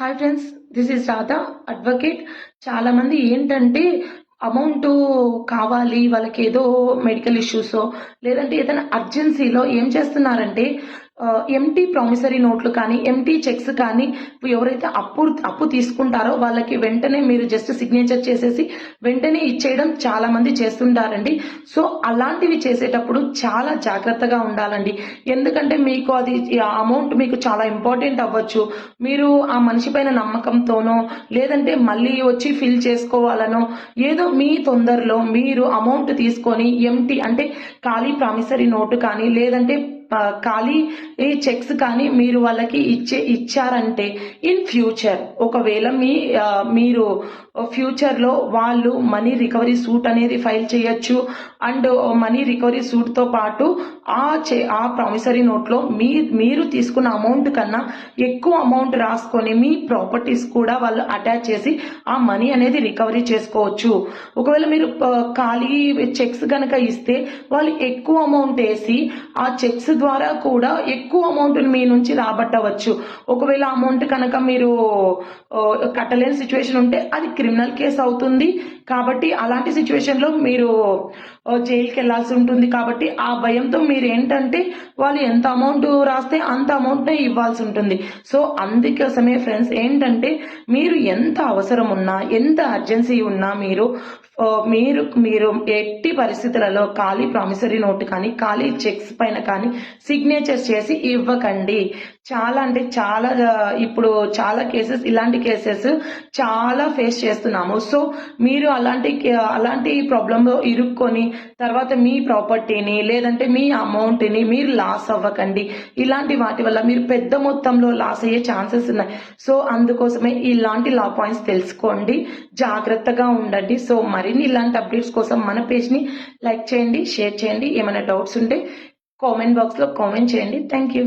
Hi friends this is Radha advocate చాలా మంది ఏంటంటే అమౌంట్ కావాలి వాళ్ళకి ఏదో మెడికల్ ఇష్యూస్ లేదంటే ఏదైనా అర్జెన్సీలో ఏం చేస్తున్నారంటే ఎంటీ ప్రామిసరీ నోట్లు కానీ ఎంటీ చెక్స్ కానీ ఎవరైతే అప్పు అప్పు తీసుకుంటారో వాళ్ళకి వెంటనే మీరు జస్ట్ సిగ్నేచర్ చేసేసి వెంటనే ఇచ్చేయడం చాలా మంది చేస్తుంటారండి. సో అలాంటివి చేసేటప్పుడు చాలా జాగ్రత్తగా ఉండాలండి. ఎందుకంటే మీకు అది అమౌంట్ మీకు చాలా ఇంపార్టెంట్ అవ్వచ్చు. మీరు ఆ మనిషి పైన నమ్మకంతోనో లేదంటే మళ్ళీ వచ్చి ఫిల్ చేసుకోవాలనో ఏదో మీ తొందరలో మీరు అమౌంట్ తీసుకొని ఎంటీ అంటే ఖాళీ ప్రామిసరీ నోటు కానీ లేదంటే ఖాళీ ఈ చెక్స్ కానీ మీరు వాళ్ళకి ఇచ్చే ఇచ్చారంటే ఇన్ ఫ్యూచర్ ఒకవేళ మీ మీరు ఫ్యూచర్లో వాళ్ళు మనీ రికవరీ సూట్ అనేది ఫైల్ చేయొచ్చు. అండ్ మనీ రికవరీ సూట్తో పాటు ఆ చే ఆ ప్రామిసరీ నోట్లో మీ మీరు తీసుకున్న అమౌంట్ కన్నా ఎక్కువ అమౌంట్ రాసుకొని మీ ప్రాపర్టీస్ కూడా వాళ్ళు అటాచ్ చేసి ఆ మనీ అనేది రికవరీ చేసుకోవచ్చు. ఒకవేళ మీరు ఖాళీ చెక్స్ కనుక ఇస్తే వాళ్ళు ఎక్కువ అమౌంట్ వేసి ఆ చెక్స్ ద్వారా కూడా ఎక్కువ అమౌంట్ని మీ నుంచి రాబట్టవచ్చు. ఒకవేళ అమౌంట్ కనుక మీరు కట్టలేని సిచ్యువేషన్ ఉంటే అది క్రిమినల్ కేసు అవుతుంది. కాబట్టి అలాంటి సిచ్యువేషన్లో మీరు జైలుకి వెళ్ళాల్సి ఉంటుంది. కాబట్టి ఆ భయంతో మీరు ఏంటంటే వాళ్ళు ఎంత అమౌంట్ రాస్తే అంత అమౌంట్నే ఇవ్వాల్సి ఉంటుంది. సో అందుకోసమే ఫ్రెండ్స్ ఏంటంటే మీరు ఎంత అవసరం ఉన్నా ఎంత అర్జెన్సీ ఉన్నా మీరు మీరు మీరు ఎట్టి పరిస్థితులలో ఖాళీ ప్రామిసరీ నోట్ కానీ ఖాళీ చెక్స్ పైన కానీ సిగ్నేచర్స్ చేసి ఇవ్వకండి. చాలా అంటే చాలా ఇప్పుడు చాలా కేసెస్ ఇలాంటి కేసెస్ చాలా ఫేస్ చేస్తున్నాము. సో మీరు అలాంటి కే- అలాంటి ప్రాబ్లంలో ఇరుక్కొని తర్వాత మీ ప్రాపర్టీని లేదంటే మీ అమౌంట్ని మీరు లాస్ అవ్వకండి. ఇలాంటి వాటి వల్ల మీరు పెద్ద మొత్తంలో లాస్ అయ్యే ఛాన్సెస్ ఉన్నాయి. సో అందుకోసమే ఇలాంటి లా పాయింట్స్ తెలుసుకోండి. జాగ్రత్తగా ఉండండి. సో మరిన్ని ఇలాంటి అప్డేట్స్ కోసం మన పేజ్ని లైక్ చేయండి షేర్ చేయండి. ఏమైనా డౌట్స్ ఉంటే కామెంట్ బాక్స్లో కామెంట్ చేయండి. Thank you